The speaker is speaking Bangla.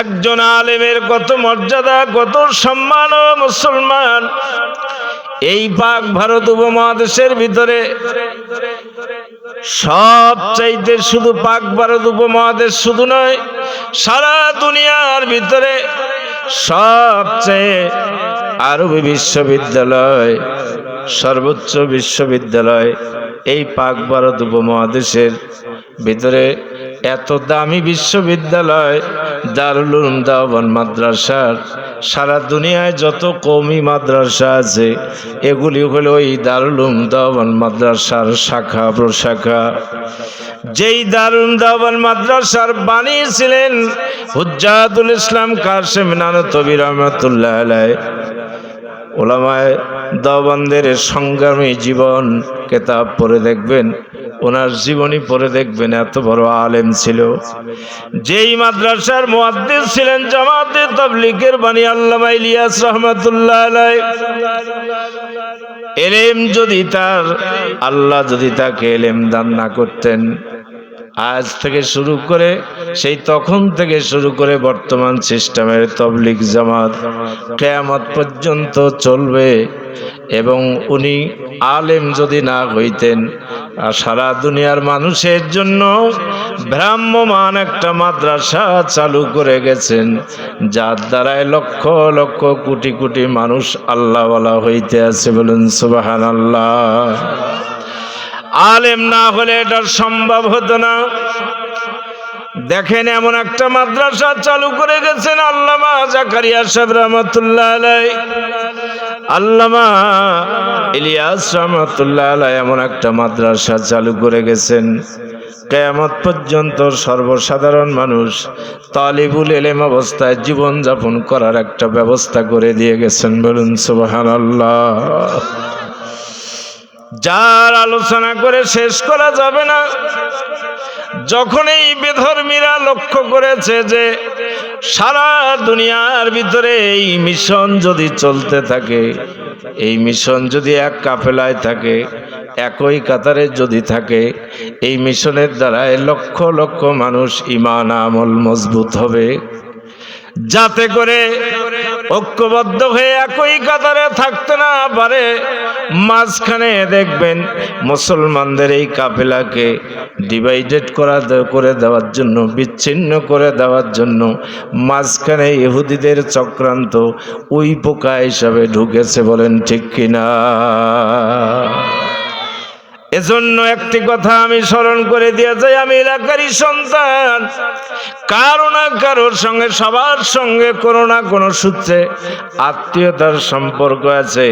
একজন আলেমের কত মর্যাদা, কত সম্মান ও মুসলমান। এই পাক ভারত উপমহাদেশের ভিতরে সব চাইতে শুধু পাক ভারত উপমহাদেশ শুধু নয়, সারা দুনিয়ার ভিতরে সবচেয়ে আরবি বিশ্ববিদ্যালয়, সর্বোচ্চ বিশ্ববিদ্যালয় এই পাক ভারত উপমহাদেশের ভিতরে এত দামি বিশ্ববিদ্যালয়, দারুল উলুম দাওয়ান মাদ্রাসার, সারা দুনিয়ায় যত কৌমি মাদ্রাসা আছে, এগুলি হলো ওই দারুল উলুম দাওয়ান মাদ্রাসার শাখা, প্রশাখা। যেই দারুণ দাওয়ান মাদ্রাসার বানিয়েছিলেন হুজ্জাতুল ইসলাম কাসেম নানতবি রহমতুল্লাহ আলাইহ। ওলামায় দাওবানদের সংগ্রামী জীবন, কেতাব পড়ে দেখবেন। ওনার জীবনী পরে দেখবেন, এত বড় আলেম ছিল। যেই মাদ্রাসার মুয়াদ্দিস ছিলেন জামাতে তাবলিগের বাণী আল্লামা ইলিয়াস রহমাতুল্লাহ আলাই এলেম যদি তার, আল্লাহ যদি তাকে এলেম দান না করতেন আজ থেকে শুরু করে, সেই তখন থেকে শুরু করে বর্তমান সিস্টেমের তবলিক জামাত কেয়ামত পর্যন্ত চলবে। এবং উনি আলেম যদি না হইতেন, সারা দুনিয়ার মানুষের জন্য ভ্রাম্যমান একটা মাদ্রাসা চালু করে গেছেন, যার দ্বারায় লক্ষ লক্ষ কোটি কোটি মানুষ আল্লাহওয়ালা হইতে আছে বলুন সুবাহান আল্লাহ আলেম না হলে এটা সম্ভব হতো না। দেখেন এমন একটা মাদ্রাসা চালু করে গেছেন আল্লামা জাকারিয়া সাহেব রহমতুল্লাহ আলাই আল্লামা ইলিয়াস রহমতুল্লাহ আলাই এমন একটা মাদ্রাসা চালু করে গেছেন। কেয়ামত পর্যন্ত সর্বসাধারণ মানুষ তালিবুল এলেম অবস্থায় জীবনযাপন করার একটা ব্যবস্থা করে দিয়ে গেছেন। বলুন সুবাহান আল্লাহ যার আলোচনা করে শেষ করা যাবে না। যখন এই বেধর্মীরা লক্ষ্য করেছে যে সারা দুনিয়ার ভিতরে এই মিশন যদি চলতে থাকে, এই মিশন যদি এক কাফেলায় থাকে, একই কাতারে যদি থাকে, এই মিশনের দ্বারায় লক্ষ লক্ষ মানুষ ইমান আমল মজবুত হবে। যাতে করে ঐক্যবদ্ধ হয়ে একই কাতারে থাকতে না পারে, মাঝখানে দেখবেন মুসলমানদের এই কাফেলাকে ডিভাইডেড করা করে দেওয়ার জন্য, বিচ্ছিন্ন করে দেওয়ার জন্য মাঝখানে ইহুদিদের চক্রান্ত ওই পোকা হিসাবে ঢুকেছে বলেন ঠিক কিনা? এজন্য একটি কথা আমি স্মরণ করে দিয়ে যাই, আমি এলাকারই সন্তান। কারও না কারোর সঙ্গে, সবার সঙ্গে কোনো না কোনো সূত্রে আত্মীয়তার সম্পর্ক আছে।